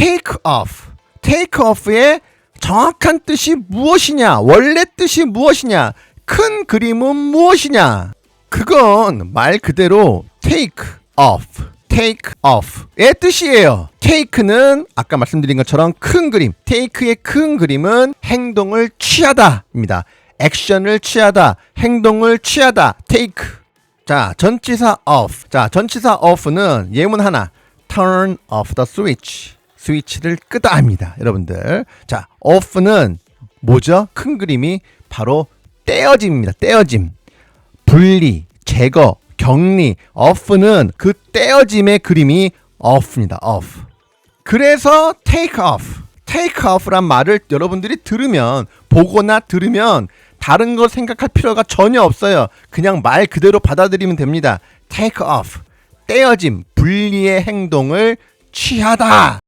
take off. take off의 정확한 뜻이 무엇이냐? 원래 뜻이 무엇이냐? 큰 그림은 무엇이냐? 그건 말 그대로 take off. take off의 뜻이에요. take는 아까 말씀드린 것처럼 큰 그림. take의 큰 그림은 행동을 취하다입니다. 액션을 취하다, 행동을 취하다. take. 자, 전치사 off. 자, 전치사 off는 예문 하나. turn off the switch. 스위치를 끄다입니다. 여러분들. 자, off는 뭐죠? 큰 그림이 바로 떼어짐입니다. 떼어짐. 분리, 제거, 격리. off는 그 떼어짐의 그림이 off입니다. off. 그래서 take off. take off란 말을 여러분들이 들으면 보거나 들으면 다른 걸 생각할 필요가 전혀 없어요. 그냥 말 그대로 받아들이면 됩니다. take off. 떼어짐, 분리의 행동을 취하다.